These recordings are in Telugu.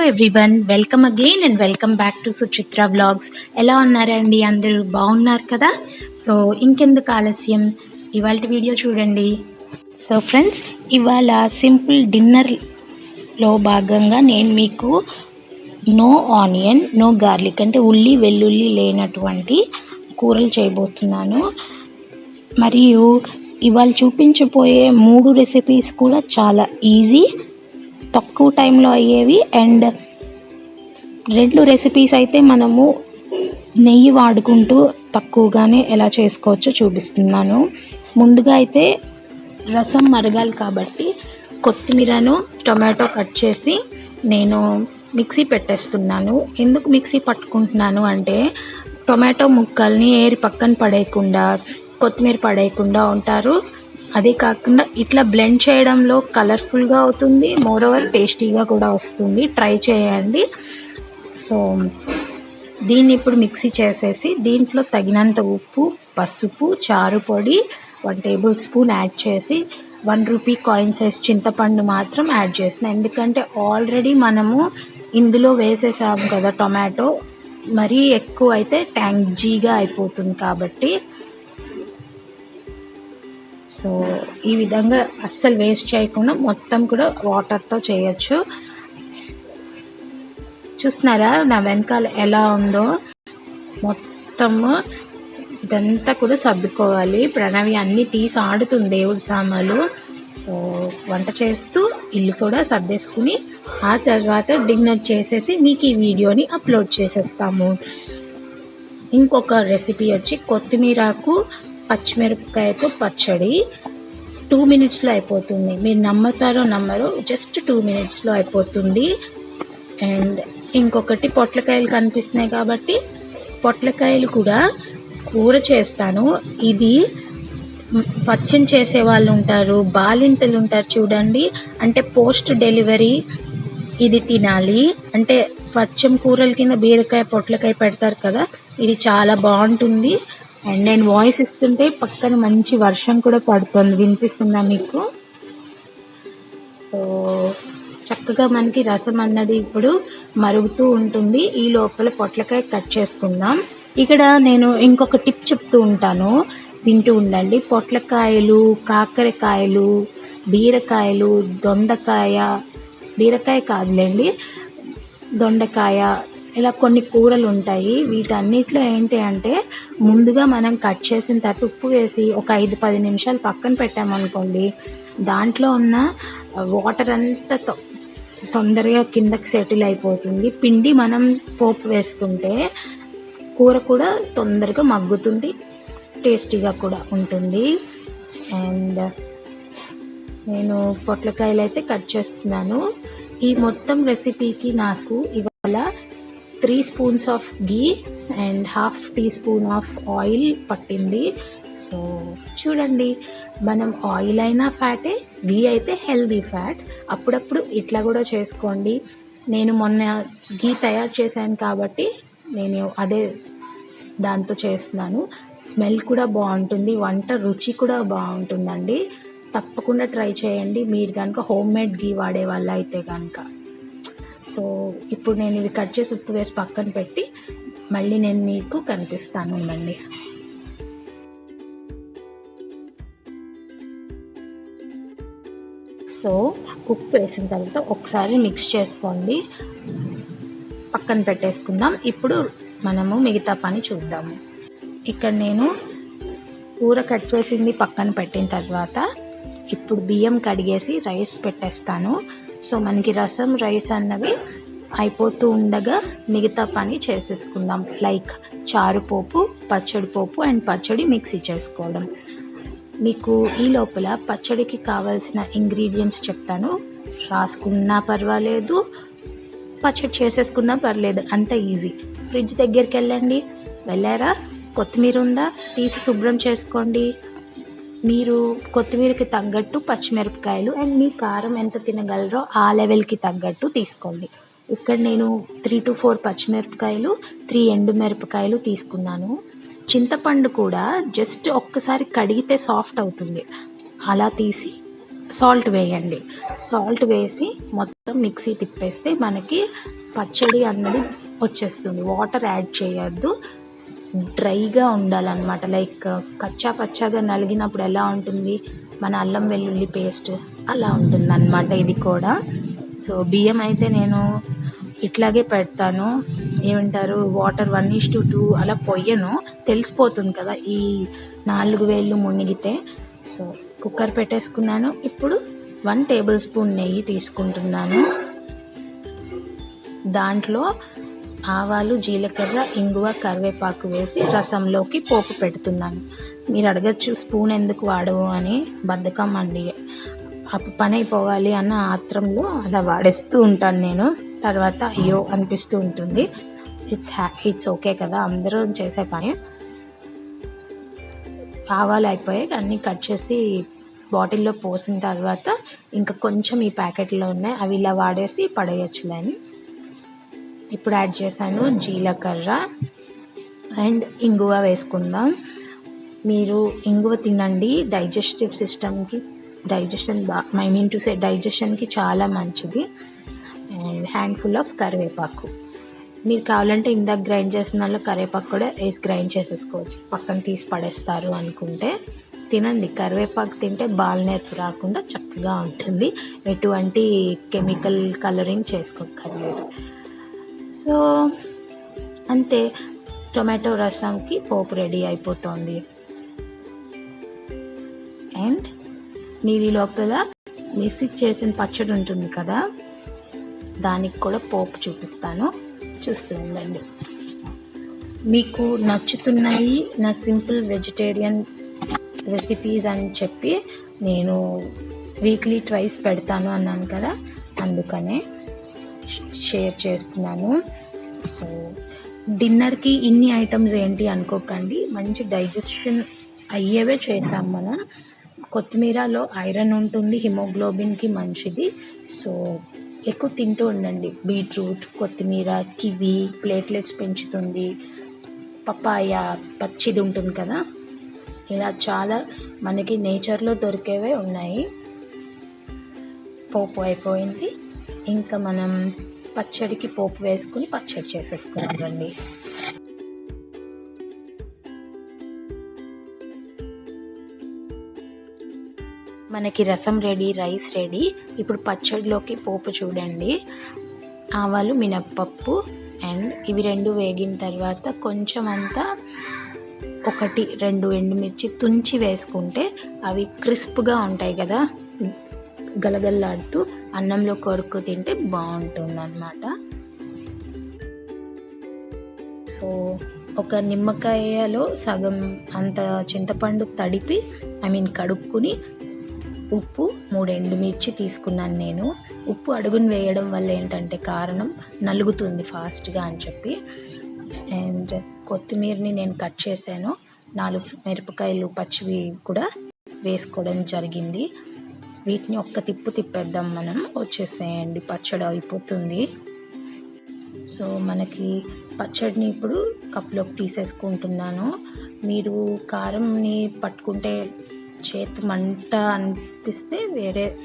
Everyone welcome again and welcome back to Suchitra vlogs ఎలా ఉన్నారండి? అందరూ బాగున్నారు కదా? సో ఇంకెందుకు ఆలస్యం? ఇవాళ వీడియో చూడండి. సో ఫ్రెండ్స్ ఇవాళ సింపుల్ డిన్నర్లో భాగంగా నేను మీకు నో ఆనియన్ నో గార్లిక్ అంటే ఉల్లి వెల్లుల్లి లేనటువంటి కూరలు చేయబోతున్నాను. మరియు ఇవాళ చూపించబోయే మూడు రెసిపీస్ కూడా చాలా ఈజీ తక్కువ టైంలో అయ్యేవి అండ్ రెండు రెసిపీస్ అయితే మనము నెయ్యి వాడుకుంటూ తక్కువగానే ఎలా చేసుకోవచ్చో చూపిస్తున్నాను. ముందుగా అయితే రసం మరగాలి కాబట్టి కొత్తిమీరను టొమాటో కట్ చేసి నేను మిక్సీ పెట్టేస్తున్నాను. ఎందుకు మిక్సీ పట్టుకుంటున్నాను అంటే టొమాటో ముక్కల్ని ఏరి పక్కన పడేయకుండా కొత్తిమీర పడేయకుండా ఉంటారు. అదే కాకుండా ఇట్లా బ్లెండ్ చేయడంలో కలర్ఫుల్గా అవుతుంది మోర్ ఓవర్ టేస్టీగా కూడా వస్తుంది. ట్రై చేయండి. సో దీన్ని ఇప్పుడు మిక్సీ చేసేసి దీంట్లో తగినంత ఉప్పు పసుపు చారు పొడి వన్ టేబుల్ స్పూన్ యాడ్ చేసి వన్ రూపీ కాయిన్ సైజ్ చింతపండు మాత్రం యాడ్ చేసిన. ఎందుకంటే ఆల్రెడీ మనము ఇందులో వేసేసాము కదా టొమాటో మరీ ఎక్కువ అయితే ట్యాంగ్జీగా అయిపోతుంది కాబట్టి సో ఈ విధంగా అస్సలు వేస్ట్ చేయకుండా మొత్తం కూడా వాటర్తో చేయొచ్చు. చూస్తున్నారా? నా వెనకాల ఎలా ఉందో? మొత్తము ఇదంతా కూడా సర్దుకోవాలి. ప్రణవి అన్నీ తీసి ఆడుతుంది దేవుడి సామాలు సో వంట చేస్తూ ఇల్లు కూడా సర్దేసుకుని ఆ తర్వాత డిన్నర్ చేసేసి మీకు ఈ వీడియోని అప్లోడ్ చేసేస్తాము. ఇంకొక రెసిపీ వచ్చి కొత్తిమీరకు పచ్చిమిరపకాయతో పచ్చడి. టూ మినిట్స్లో అయిపోతుంది. మీరు నమ్ముతారో నమ్మరో జస్ట్ టూ మినిట్స్లో అయిపోతుంది. అండ్ ఇంకొకటి పొట్లకాయలు కనిపిస్తున్నాయి కాబట్టి పొట్లకాయలు కూడా కూర చేస్తాను. ఇది పచ్చని చేసే వాళ్ళు ఉంటారు బాలింతలు ఉంటారు చూడండి. అంటే పోస్ట్ డెలివరీ ఇది తినాలి. అంటే పచ్చం కూరల కింద బీరకాయ పొట్లకాయ పెడతారు కదా ఇది చాలా బాగుంటుంది. అండ్ నేను వాయిస్ ఇస్తుంటే పక్కన మంచి వర్షం కూడా పడుతుంది. వినిపిస్తుందా మీకు? సో చక్కగా మనకి రసం అన్నది ఇప్పుడు మరుగుతూ ఉంటుంది. ఈ లోపల పొట్లకాయ కట్ చేసుకుందాం. ఇక్కడ నేను ఇంకొక టిప్ చెప్తూ ఉంటాను. వింటూ ఉండండి. పొట్లకాయలు కాకరకాయలు బీరకాయలు దొండకాయ బీరకాయ కాదులేండి. దొండకాయ ఇలా కొన్ని కూరలు ఉంటాయి వీటన్నిటిలో ఏంటి అంటే ముందుగా మనం కట్ చేసిన తర్వాత ఉప్పు వేసి ఒక ఐదు పది నిమిషాలు పక్కన పెట్టామనుకోండి దాంట్లో ఉన్న వాటర్ అంతా తొందరగా కిందకి సెటిల్ అయిపోతుంది. పిండి మనం పోపు వేసుకుంటే కూర కూడా తొందరగా మగ్గుతుంది టేస్టీగా కూడా ఉంటుంది. అండ్ నేను పొట్లకాయలు అయితే కట్ చేస్తున్నాను. ఈ మొత్తం రెసిపీకి నాకు three spoons of ghee and half tea spoon of oil పట్టింది. సో చూడండి మనం ఆయిల్ అయినా ఫ్యాటే గీ అయితే హెల్దీ ఫ్యాట్. అప్పుడప్పుడు ఇట్లా కూడా చేసుకోండి. నేను మొన్న గీ తయారు చేశాను కాబట్టి నేను అదే దాంతో చేస్తున్నాను. స్మెల్ కూడా బాగుంటుంది వంట రుచి కూడా బాగుంటుందండి. తప్పకుండా ట్రై చేయండి. మీరు కనుక హోమ్ మేడ్ గీ వాడే వాళ్ళ అయితే కనుక సో ఇప్పుడు నేను ఇవి కట్ చేసి ఉప్పు వేసి పక్కన పెట్టి మళ్ళీ నేను మీకు కనిపిస్తాను ఉండండి. సో ఉప్పు వేసిన తర్వాత ఒకసారి మిక్స్ చేసుకోండి. పక్కన పెట్టేసుకుందాం. ఇప్పుడు మనము మిగతా పని చూద్దాము. ఇక్కడ నేను కూర కట్ చేసింది పక్కన పెట్టిన తర్వాత ఇప్పుడు బియ్యం కడిగేసి రైస్ పెట్టేస్తాను. సో మనకి రసం రైస్ అన్నవి అయిపోతూ ఉండగా మిగతా పని చేసేసుకుందాం. లైక్ చారుపోపు పచ్చడి పోపు అండ్ పచ్చడి మిక్సీ చేసుకోవడం. మీకు ఈ లోపల పచ్చడికి కావాల్సిన ఇంగ్రీడియంట్స్ చెప్తాను. రాసుకున్నా పర్వాలేదు పచ్చడి చేసేసుకున్నా పర్లేదు అంత ఈజీ. ఫ్రిడ్జ్ దగ్గరికి వెళ్ళండి వెళ్ళారా? కొత్తిమీర ఉందా? తీసి శుభ్రం చేసుకోండి. మీరు కొత్తిమీరకి తగ్గట్టు పచ్చిమిరపకాయలు అండ్ మీ కారం ఎంత తినగలరో ఆ లెవెల్కి తగ్గట్టు తీసుకోండి. ఇక్కడ నేను త్రీ టు ఫోర్ పచ్చిమిరపకాయలు త్రీ ఎండు మిరపకాయలు తీసుకున్నాను. చింతపండు కూడా జస్ట్ ఒక్కసారి కడిగితే సాఫ్ట్ అవుతుంది. అలా తీసి సాల్ట్ వేయండి. సాల్ట్ వేసి మొత్తం మిక్సీ తిప్పేస్తే మనకి పచ్చడి అన్నది వచ్చేస్తుంది. వాటర్ యాడ్ చేయొద్దు. డ్రైగా ఉండాలన్నమాట. లైక్ కచ్చా పచ్చాగా నలిగినప్పుడు ఎలా ఉంటుంది? మన అల్లం వెల్లుల్లి పేస్ట్ అలా ఉంటుంది అనమాట ఇది కూడా. సో బియ్యం అయితే నేను ఇట్లాగే పెడతాను. ఏమంటారు? Water one is to two అలా పొయ్యను. తెలిసిపోతుంది కదా ఈ నాలుగు వేళ్ళు మునిగితే. సో కుక్కర్ పెట్టేసుకున్నాను. ఇప్పుడు వన్ టేబుల్ స్పూన్ నెయ్యి తీసుకుంటున్నాను. దాంట్లో ఆవాలు జీలకర్ర ఇంగువ కరివేపాకు వేసి రసంలోకి పోపు పెడుతున్నాను. మీరు అడగచ్చు స్పూన్ ఎందుకు వాడవు అని బద్ధకం అండి. అప్పుడు పని అయిపోవాలి అన్న ఆత్రంలో అలా వాడేస్తూ ఉంటాను నేను. తర్వాత అయ్యో అనిపిస్తూ ఉంటుంది. ఇట్స్ హ్యా ఇట్స్ ఓకే కదా అందరూ చేసే పని. ఆవాలు అయిపోయాయి అన్నీ కట్ చేసి బాటిల్లో పోసిన తర్వాత ఇంకా కొంచెం ఈ ప్యాకెట్లో ఉన్నాయి. అవి ఇలా వాడేసి పడేయచ్చులే అని ఇప్పుడు యాడ్ చేశాను జీలకర్ర అండ్ ఇంగువ వేసుకుందాం. మీరు ఇంగువ తినండి. డైజెస్టివ్ సిస్టమ్కి డైజెషన్ బా ఐ మీన్ టు సే డైజెషన్కి చాలా మంచిది. అండ్ హ్యాండ్ఫుల్ ఆఫ్ కరివేపాకు. మీరు కావాలంటే ఇందాక గ్రైండ్ చేసిన వాళ్ళు కరివేపాకు కూడా వేసి గ్రైండ్ చేసేసుకోవచ్చు. పక్కన తీసి పడేస్తారు అనుకుంటే. తినండి. కరివేపాకు తింటే బాలనేర్పు రాకుండా చక్కగా ఉంటుంది. ఎటువంటి కెమికల్ కలరింగ్ చేసుకోక్కర్లేదు. సో అంతే టొమాటో రసంకి పోపు రెడీ అయిపోతుంది. అండ్ మీది లోపల మిక్సీ చేసిన పచ్చడి ఉంటుంది కదా దానికి కూడా పోపు చూపిస్తాను. చూస్తూ ఉండండి. మీకు నచ్చుతున్నాయి నా సింపుల్ వెజిటేరియన్ రెసిపీస్ అని చెప్పి నేను వీక్లీ ట్వైస్ పెడతాను అన్నాను కదా అందుకనే షేర్ చేస్తున్నాను. సో డిన్నర్కి ఇన్ని ఐటమ్స్ ఏంటి అనుకోకండి. మంచి డైజెషన్ అయ్యేవే చేద్దాం మనం. కొత్తిమీరలో ఐరన్ ఉంటుంది హిమోగ్లోబిన్కి మంచిది. సో ఎక్కువ తింటూ ఉండండి. బీట్రూట్ కొత్తిమీర కివి ప్లేట్లెట్స్ పెంచుతుంది. పపాయ పచ్చిది ఉంటుంది కదా. ఇలా చాలా మనకి నేచర్లో దొరికేవే ఉన్నాయి. పోపు అయిపోయింది. ఇంకా మనం పచ్చడికి పోపు వేసుకుని పచ్చడి చేసేసుకున్నాం మనకి రసం రెడీ రైస్ రెడీ. ఇప్పుడు పచ్చడిలోకి పోపు చూడండి. ఆవాలు మినప్పప్పు అండ్ ఇవి రెండు వేగిన తర్వాత కొంచెం అంతా ఒకటి రెండు ఎండుమిర్చి తుంచి వేసుకుంటే అవి క్రిస్ప్గా ఉంటాయి కదా. గలగల్లాడుతూ అన్నంలో కొరుకు తింటే బాగుంటుంది అనమాట సో ఒక నిమ్మకాయలో సగం అంత చింతపండు తడిపి ఐ మీన్ కడుక్కుని ఉప్పు మూడు ఎండుమిర్చి తీసుకున్నాను నేను. ఉప్పు అడుగును వేయడం వల్ల ఏంటంటే కారణం నలుగుతుంది ఫాస్ట్గా అని చెప్పి. అండ్ కొత్తిమీరని నేను కట్ చేశాను. నాలుగు మిరపకాయలు పచ్చివి కూడా వేసుకోవడం జరిగింది. వీటిని ఒక్క తిప్పు తిప్పేద్దాం మనం. వచ్చేసేయండి. పచ్చడి అయిపోతుంది. సో మనకి పచ్చడిని ఇప్పుడు కప్లోకి తీసేసుకుంటున్నాను. మీరు కారంని పట్టుకుంటే చేతి మంట అనిపిస్తే వేరే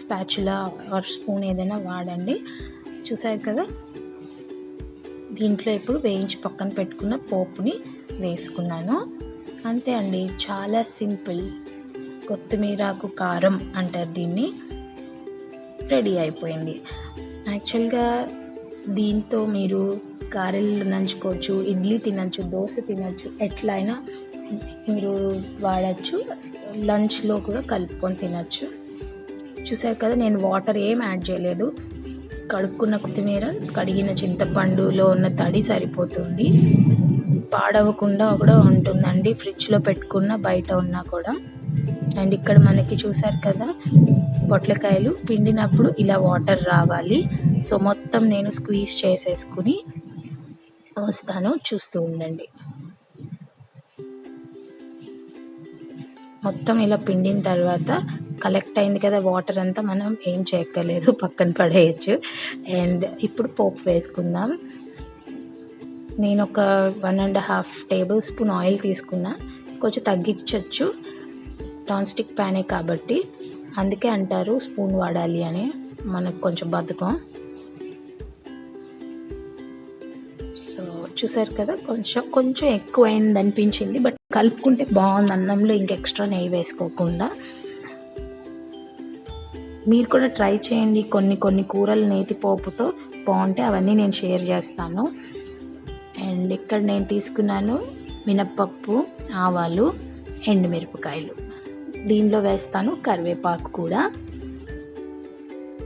స్పాచులా ఆర్ స్పూన్ ఏదైనా వాడండి. చూసారు కదా? దీంట్లో ఇప్పుడు వేయించి పక్కన పెట్టుకున్న పోపుని వేసుకున్నాను. అంతే అండి. చాలా సింపుల్. కొత్తిమీరకు కారం అంటారు దీన్ని. రెడీ అయిపోయింది. యాక్చువల్గా దీంతో మీరు గారెలు నంచుకోవచ్చు ఇడ్లీ తినచ్చు దోశ తినచ్చు ఎట్లయినా మీరు వాడచ్చు. లంచ్లో కూడా కలుపుకొని తినచ్చు. చూసారు కదా నేను వాటర్ ఏం యాడ్ చేయలేదు. కడుక్కున్న కొత్తిమీర కడిగిన చింతపండులో ఉన్న తడి సరిపోతుంది. పాడవకుండా కూడా ఉంటుందండి. ఫ్రిడ్జ్లో పెట్టుకున్న బయట ఉన్నా కూడా. అండ్ ఇక్కడ మనకి చూసారు కదా పొట్లకాయలు పిండినప్పుడు ఇలా వాటర్ రావాలి. సో మొత్తం నేను స్క్వీజ్ చేసేసుకుని వస్తాను చూస్తూ ఉండండి. మొత్తం ఇలా పిండిన తర్వాత కలెక్ట్ అయింది కదా వాటర్ అంతా మనం ఏం చేయక్కర్లేదు పక్కన పడేయచ్చు. అండ్ ఇప్పుడు పోపు వేసుకుందాం. నేను ఒక one and half table spoon oil తీసుకున్నా కొంచెం తగ్గించవచ్చు నాన్ స్టిక్ ప్యానే కాబట్టి అందుకే అంటారు స్పూన్ వాడాలి అని మనకు కొంచెం బద్ధకం. సో చూసారు కదా కొంచెం కొంచెం ఎక్కువైంది అనిపించింది బట్ కలుపుకుంటే బాగుంది అన్నంలో ఇంక ఎక్స్ట్రా నెయ్యి వేసుకోకుండా. మీరు కూడా ట్రై చేయండి కొన్ని కొన్ని కూరలు నేతి పోపుతో బాగుంటే అవన్నీ నేను షేర్ చేస్తాను. అండ్ ఇక్కడ నేను తీసుకున్నాను మినప్పప్పు ఆవాలు ఎండుమిరపకాయలు. దీనిలో వేస్తాను కరివేపాకు కూడా.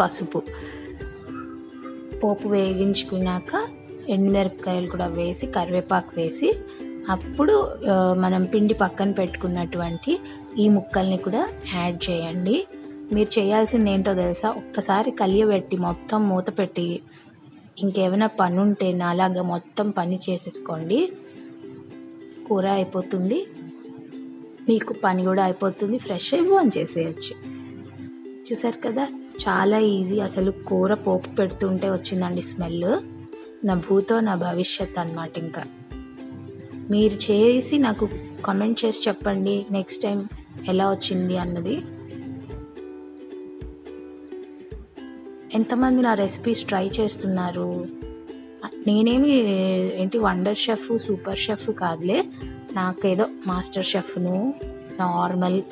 పసుపు. పోపు వేగించుకున్నాక ఎండుమిరపకాయలు కూడా వేసి కరివేపాకు వేసి అప్పుడు మనం పిండి పక్కన పెట్టుకున్నటువంటి ఈ ముక్కల్ని కూడా యాడ్ చేయండి. మీరు చేయాల్సింది ఏంటో తెలుసా? ఒక్కసారి కలియబెట్టి మొత్తం మూత పెట్టి ఇంకేమైనా పని ఉంటే నాలాగా మొత్తం పని చేసేసుకోండి. కూర అయిపోతుంది. మీకు పని కూడా అయిపోతుంది ఫ్రెష్ అయ్యి ఆన్ చేసేయచ్చు. చూసారు కదా చాలా ఈజీ. అసలు కూర పోపు పెడుతుంటే వచ్చిందండి స్మెల్. నా భూతో నా భవిష్యత్ అనమాట ఇంకా. మీరు చేసి నాకు కమెంట్ చేసి చెప్పండి నెక్స్ట్ టైం ఎలా వచ్చింది అన్నది. ఎంతమంది నా రెసిపీస్ ట్రై చేస్తున్నారు? నేనేమి ఏంటి వండర్ షెఫ్ సూపర్ షెఫ్ కాదులే. నాకేదో మాస్టర్ షెఫ్ను నార్మల్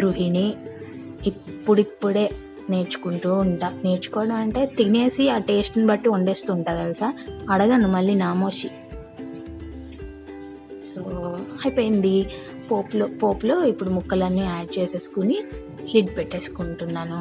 గృహిణి ఇప్పుడిప్పుడే నేర్చుకుంటూ ఉంటా. నేర్చుకోవడం అంటే తినేసి ఆ టేస్ట్ని బట్టి వండేస్తూ ఉంటా తెలుసా? అడగను మళ్ళీ నామోషి. సో అయిపోయింది. పోపులో పోపులో ఇప్పుడు ముక్కలన్నీ యాడ్ చేసేసుకుని లిడ్ పెట్టేసుకుంటున్నాను.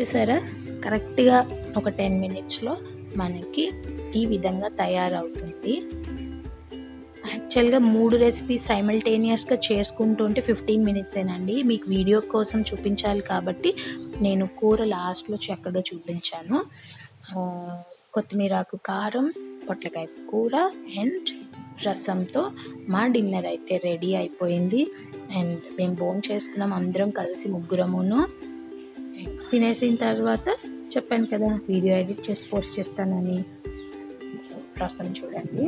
చూసారా? కరెక్ట్గా ఒక టెన్ మినిట్స్లో మనకి ఈ విధంగా తయారవుతుంది. యాక్చువల్గా మూడు రెసిపీస్ సైమల్టేనియస్గా చేసుకుంటుంటే ఫిఫ్టీన్ మినిట్సేనండి మీకు వీడియో కోసం చూపించాలి కాబట్టి నేను కూర లాస్ట్లో చక్కగా చూపించాను. కొత్తిమీర కొత్తిమీరాకు కారం పొట్లకాయ కూర అండ్ రసంతో మా డిన్నర్ అయితే రెడీ అయిపోయింది. అండ్ మేము బోన్ చేసుకున్నాం అందరం కలిసి ముగ్గురమును. తినేసిన తర్వాత చెప్పాను కదా వీడియో ఎడిట్ చేసి పోస్ట్ చేస్తానని. సో రసం చూడండి.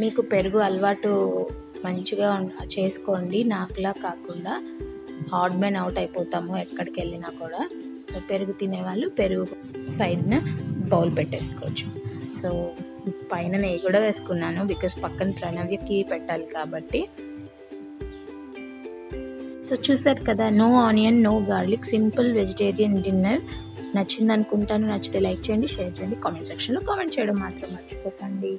మీకు పెరుగు అలవాటు మంచిగా చేసుకోండి. నాకులా కాకుండా హార్డ్ మెన్ అవుట్ అయిపోతాము ఎక్కడికి వెళ్ళినా కూడా. సో పెరుగు తినేవాళ్ళు పెరుగు సైడ్న బౌల్ పెట్టేసుకోవచ్చు. సో పైన నెయ్యి కూడా వేసుకున్నాను బికాస్ పక్కన ప్రణవ్యకి పెట్టాలి కాబట్టి. సో చూసారు కదా no onion no garlic simple vegetarian dinner నచ్చింది అనుకుంటాను నచ్చితే లైక్ చేయండి షేర్ చేయండి కామెంట్ సెక్షన్లో కామెంట్ చేయడం మాత్రం మర్చిపోకండి.